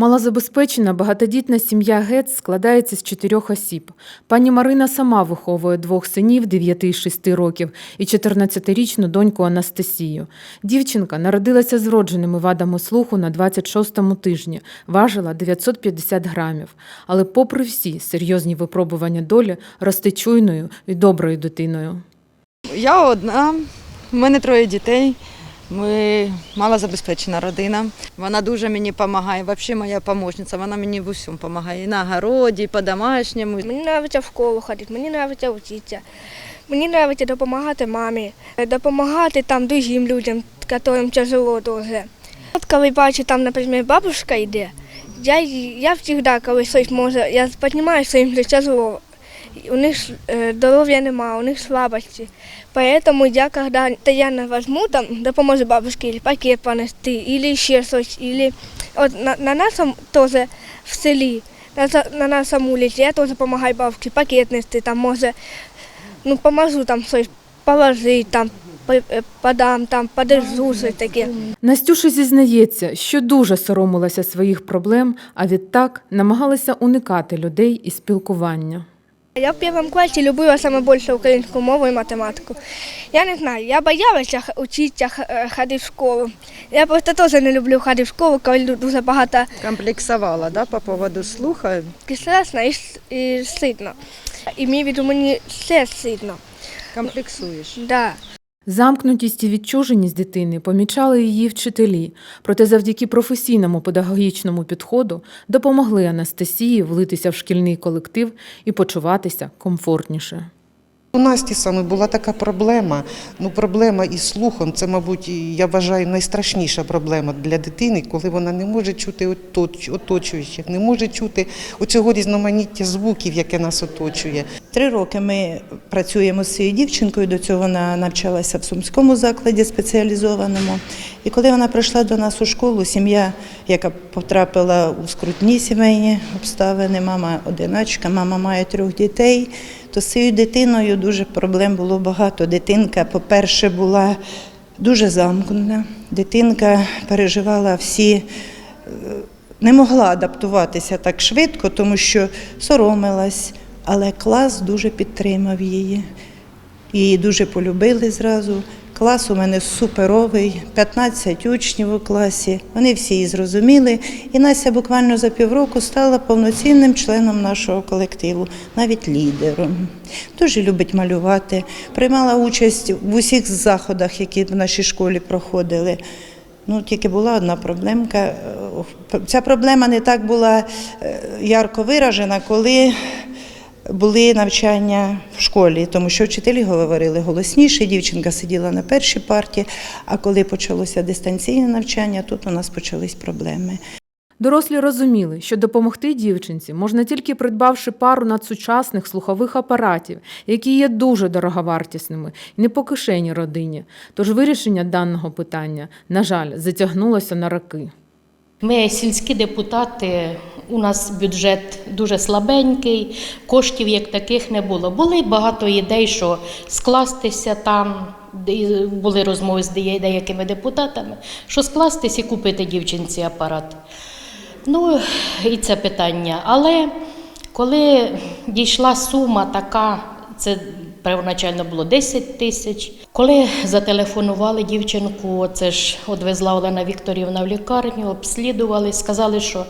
Малозабезпечена багатодітна сім'я Гец складається з чотирьох осіб. Пані Марина сама виховує двох синів 9 і 6 років і 14-річну доньку Анастасію. Дівчинка народилася з вродженими вадами слуху на 26-му тижні, важила 950 грамів. Але попри всі серйозні випробування долі, росте чуйною і доброю дитиною. Я одна, в мене троє дітей. Ми малозабезпечена родина. Вона дуже мені допомагає. Взагалі моя помощниця, вона мені в усьому допомагає. І на городі, і по-домашньому. Мені подобається в школу ходити, мені подобається вчитися. Мені подобається допомагати мамі, допомагати там другим людям, яким тяжело дуже. От коли бачу, там, наприклад, бабушка йде, я, я завжди, коли щось може, я піднімаю, що їм тяжело. У них е, здоров'я немає, у них слабості. Поэтому я, когда Таяна возьму, там, допоможу бабушке или пакет понести, или ще щось, или от на, на нашому теж в селі, на, на нашому вулиці, я теж допомагаю бабушці пакет нести, там, може, ну, поможу там щось положити, там, е, подам, там, подержу, щось таке. Настюша зізнається, що дуже соромилася своїх проблем, а відтак намагалася уникати людей і спілкування. Я в первом класі любила самое больше українську мову і математику. Я не знаю, я боялася учиться ходить е, ходити в школу. Я просто теж не люблю ходити в школу, коли дуже багато Комплексувала да, по поводу слуха. і страшно, і, і сильно. І мені мені все сидно. Комплексуєш. Да. Замкнутість і відчуженість дитини помічали її вчителі, проте завдяки професійному педагогічному підходу допомогли Анастасії влитися в шкільний колектив і почуватися комфортніше. У Насті саме була така проблема. Ну, проблема із слухом це, мабуть, я вважаю, найстрашніша проблема для дитини, коли вона не може чути оточуючих, не може чути оцього різноманіття звуків, яке нас оточує. Три роки ми працюємо з цією дівчинкою. До цього вона навчалася в сумському закладі спеціалізованому. І коли вона прийшла до нас у школу, сім'я, яка потрапила у скрутні сімейні обставини, мама одиначка, мама має трьох дітей. То з цією дитиною дуже проблем було багато. Дитинка, по-перше, була дуже замкнена. Дитинка переживала всі не могла адаптуватися так швидко, тому що соромилась, але клас дуже підтримав її. Її дуже полюбили зразу. Клас у мене суперовий, 15 учнів у класі. Вони всі її зрозуміли. І Настя буквально за півроку стала повноцінним членом нашого колективу, навіть лідером. Дуже любить малювати, приймала участь в усіх заходах, які в нашій школі проходили. Ну, тільки була одна проблемка. Е, Ця проблема не так була е, ярко виражена, коли були навчання в школі, тому що вчителі говорили голосніше, дівчинка сиділа на першій парті, а коли почалося дистанційне навчання, тут у нас почались проблеми. Дорослі розуміли, що допомогти дівчинці можна тільки придбавши пару надсучасних слухових апаратів, які є дуже дороговартісними і не по кишені родині. Тож вирішення даного питання, на жаль, затягнулося на роки. Ми сільські депутати, у нас бюджет дуже слабенький, коштів як таких не було. Були багато ідей, що скластися там, були розмови з деякими депутатами, що скластись і купити дівчинці апарат. Ну, і це питання. Але коли дійшла сума така, це первоначально було 10 тисяч. Коли зателефонували дівчинку, це ж одвезла Олена Вікторівна в лікарню, обслідували, сказали, що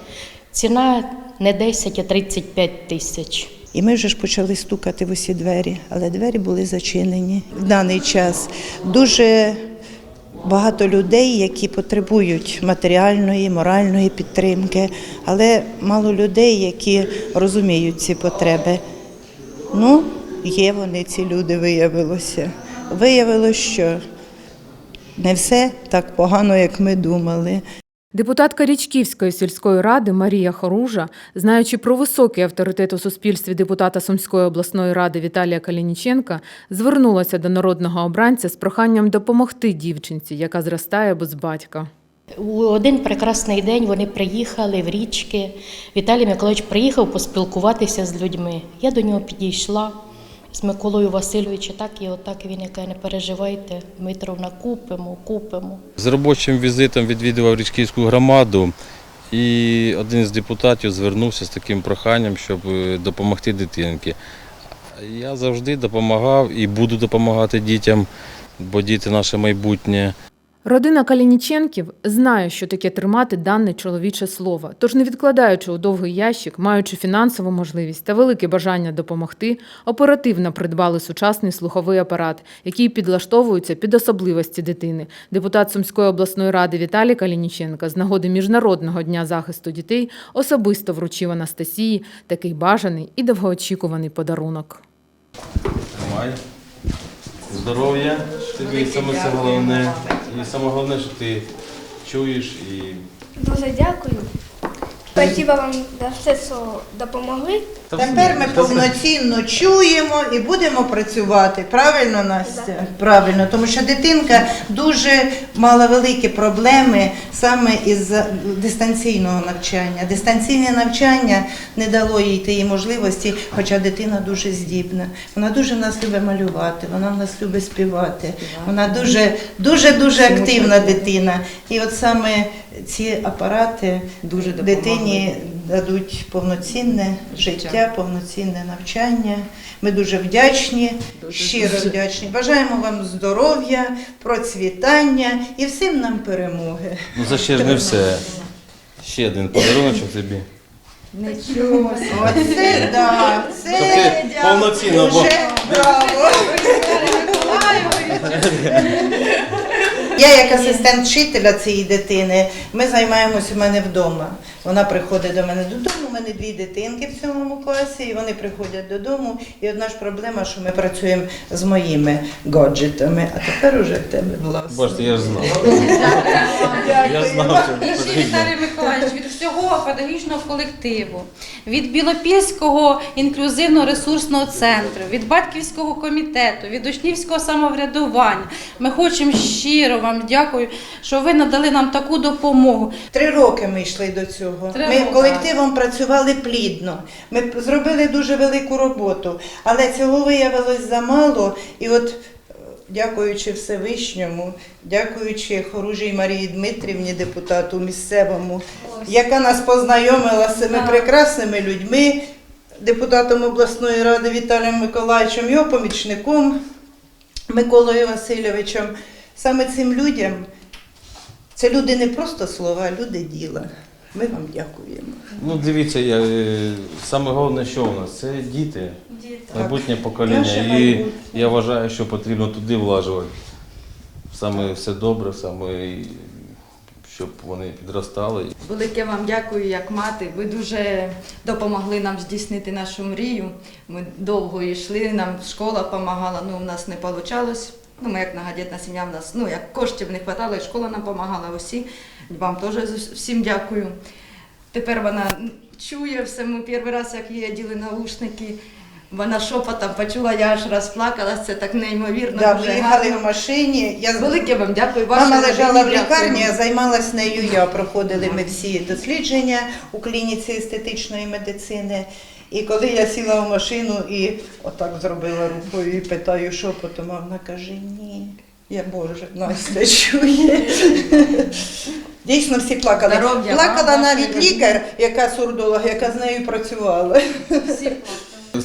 ціна не 10, а 35 тисяч. І ми вже ж почали стукати в усі двері, але двері були зачинені. В даний час дуже багато людей, які потребують матеріальної, моральної підтримки, але мало людей, які розуміють ці потреби. Ну, є вони, ці люди виявилося. Виявилося, що не все так погано, як ми думали. Депутатка Річківської сільської ради Марія Хоружа, знаючи про високий авторитет у суспільстві депутата Сумської обласної ради Віталія Калініченка, звернулася до народного обранця з проханням допомогти дівчинці, яка зростає без батька. У один прекрасний день вони приїхали в річки. Віталій Миколаївич приїхав поспілкуватися з людьми. Я до нього підійшла з Миколою Васильовичем, так і отак він яке не переживайте, Дмитровна, купимо, купимо. З робочим візитом відвідував Річківську громаду І один з депутатів звернувся з таким проханням, щоб е, допомогти дитинці. Я завжди допомагав і буду допомагати дітям, бо діти наше майбутнє. Родина Калініченків знає, що таке тримати дане чоловіче слово. Тож, не відкладаючи у довгий ящик, маючи фінансову можливість та велике бажання допомогти, оперативно придбали сучасний слуховий апарат, який підлаштовується під особливості дитини. Депутат Сумської обласної ради Віталій Калініченко з нагоди Міжнародного дня захисту дітей особисто вручив Анастасії такий бажаний і довгоочікуваний подарунок. Тримай. Здоров'я, тобі саме це головне. І саме головне, що ти чуєш і Дуже дякую. Спасибо вам за все, що допомогли. Тепер ми повноцінно чуємо і будемо працювати. Правильно, Настя? Правильно, тому що дитинка дуже мала великі проблеми саме із дистанційного навчання. Дистанційне навчання не дало їй тієї можливості, хоча дитина дуже здібна. Вона дуже в нас любить малювати, вона в нас любить співати. Вона дуже, дуже, дуже активна дитина. І от саме ці апарати Дуже дитині дадуть повноцінне життя, повноцінне навчання. Ми дуже вдячні, щиро вдячні. Бажаємо вам здоров'я, процвітання і всім нам перемоги. Ну це ще ж не все. Ще один подаруночок тобі. Оце да, це повноцінно, бо дуже браво. Я як асистент вчителя цієї дитини, ми займаємося у мене вдома. Вона приходить до мене додому, у мене дві дитинки в сьомому класі, і вони приходять додому. І одна ж проблема, що ми працюємо з моїми гаджетами, а тепер уже в тебе власне. бачите, я ж знав. Я знав, що І ще потрібно. Віталій Миколаївич від всього педагогічного колективу, від Білопільського інклюзивного ресурсного центру, від батьківського комітету, від учнівського самоврядування. Ми хочемо щиро вам дякую, що ви надали нам таку допомогу. Три роки ми йшли до цього. Три ми роки. колективом працювали плідно. Ми зробили дуже велику роботу, але цього виявилось замало. І от, е, дякуючи Всевишньому, дякуючи хоружій Марії Дмитрівні, депутату місцевому, яка нас познайомила з цими прекрасними людьми, депутатом обласної ради Віталієм Миколаївичем, його помічником Миколою Васильовичем. Саме цим людям це люди не просто слова, а люди діла. Ми вам дякуємо. Ну дивіться, я, е, саме головне, що у нас це діти, майбутнє покоління. Наше І я вважаю, що потрібно туди влажувати. Саме все добре, саме щоб вони підростали. Велике вам дякую як мати. Ви дуже допомогли нам здійснити нашу мрію. Ми довго йшли, нам школа допомагала, ну у нас не вийшло. Ну, ми як многодітна сім'я, в нас ну, як коштів не вистачало, і школа нам допомагала усі. Вам теж всім дякую. Тепер вона чує все. Ми перший раз, як їй оділи наушники, вона шепотом почула, я аж розплакалася, це так неймовірно. Да, дуже ми їхали в машині. Я Велике вам дякую. вашій Мама лежала в лікарні, а займалась нею я. Проходили ми всі дослідження у клініці естетичної медицини. І коли я сіла в машину і отак зробила рукою і питаю, що потім, а вона каже, ні. Я Боже, Настя чує. Дійсно всі плакали. Здоров'я Плакала мама, навіть лікар, яка сурдолог, яка з нею працювала.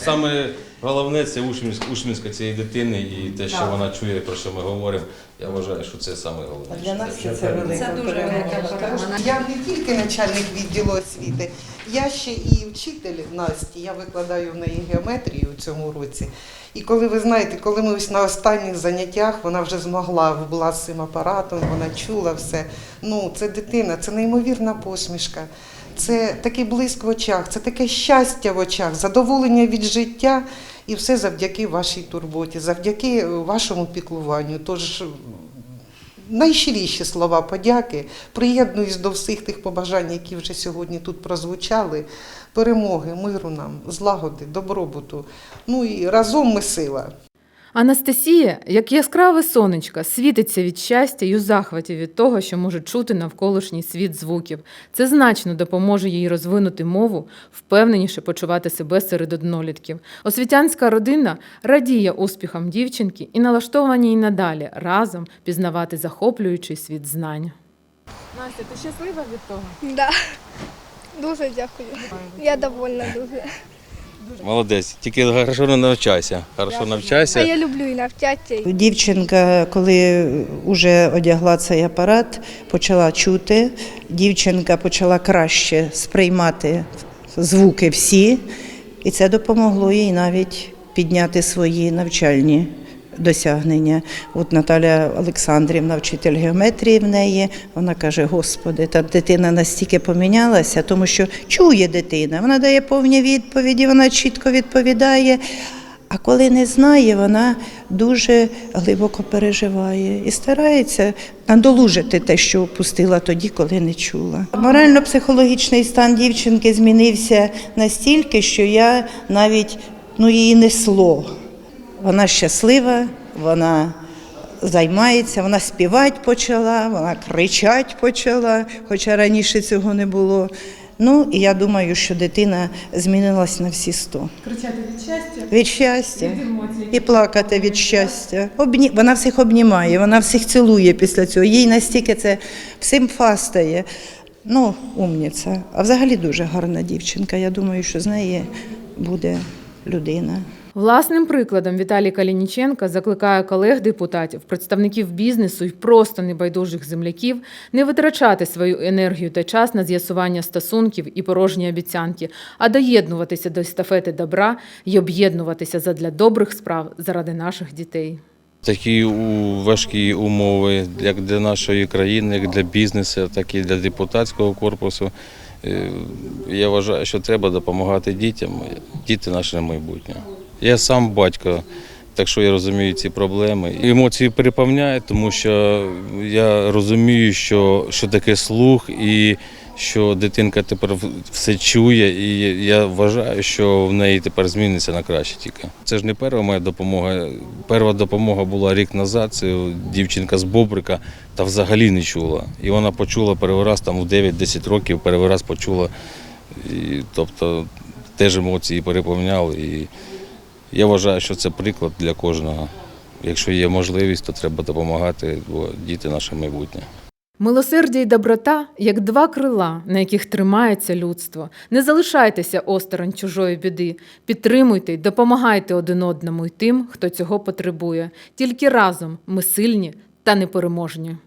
Саме головне це учмівська, учмівська цієї дитини і те, що Так. вона чує, про що ми говоримо. Я вважаю, що це саме головне. Для нас це велика Це дуже перемога. велика перемога. Я не тільки начальник відділу освіти, я ще і вчитель Насті. Я викладаю в неї геометрію у цьому році. І коли ви знаєте, коли ми ось на останніх заняттях, вона вже змогла, була з цим апаратом, вона чула все. Ну, це дитина, це неймовірна посмішка. Це такий блиск в очах, це таке щастя в очах, задоволення від життя, і все завдяки вашій турботі, завдяки е, вашому піклуванню. Тож найщиріші слова подяки. Приєднуюсь до всіх тих побажань, які вже сьогодні тут прозвучали. Перемоги, миру нам, злагоди, добробуту. Ну і разом ми сила. Анастасія, як яскраве сонечко, світиться від щастя і у захваті від того, що може чути навколишній світ звуків. Це значно допоможе їй розвинути мову, впевненіше почувати себе серед однолітків. Освітянська родина радіє успіхам дівчинки і налаштовані й надалі разом пізнавати захоплюючий світ знань. Настя, ти щаслива від того? Да. Дуже дякую. Я довольна дуже. Молодець, тільки хорошо навчайся. Хорошо А я люблю і навчатися. Дівчинка, коли вже одягла цей апарат, почала чути. Дівчинка почала краще сприймати звуки всі, і це допомогло їй навіть підняти свої навчальні досягнення. От Наталя Олександрівна, вчитель геометрії в неї, вона каже: Господи, та дитина настільки помінялася, тому що чує дитина, вона дає повні відповіді, вона чітко відповідає. А коли не знає, вона дуже глибоко переживає і старається надолужити те, що опустила тоді, коли не чула. Морально-психологічний стан дівчинки змінився настільки, що я навіть ну, її несло. Вона щаслива, вона займається, вона співати почала, вона кричати почала, хоча раніше цього не було. Ну, і я думаю, що дитина змінилась на всі сто. Кричати від щастя. Від щастя і плакати від щастя. Обні... Вона всіх обнімає, вона всіх цілує після цього. Їй настільки це всім фастає. Ну, умніця. А взагалі дуже гарна дівчинка. Я думаю, що з неї буде людина. Власним прикладом Віталій Калініченко закликає колег-депутатів, представників бізнесу і просто небайдужих земляків не витрачати свою енергію та час на з'ясування стосунків і порожні обіцянки, а доєднуватися до естафети добра і об'єднуватися задля добрих справ заради наших дітей. Такі важкі умови як для нашої країни, як для бізнесу, так і для депутатського корпусу. Е, Я вважаю, що треба допомагати дітям. Діти наше майбутнє. Я сам батько, так що я розумію ці проблеми. Емоції переповняють, тому що я розумію, що, що таке слух і що дитинка тепер все чує, і я вважаю, що в неї тепер зміниться на краще тільки. Це ж не перша моя допомога. Перша допомога була рік назад. Це дівчинка з Бобрика та взагалі не чула. І вона почула перший раз там у 9-10 років, перший раз почула. І, тобто теж емоції переповняли. І я вважаю, що це приклад для кожного. Якщо є можливість, то треба допомагати, бо діти наше майбутнє. Милосердя і доброта як два крила, на яких тримається людство. Не залишайтеся осторонь чужої біди. Підтримуйте й допомагайте один одному й тим, хто цього потребує. Тільки разом ми сильні та непереможні.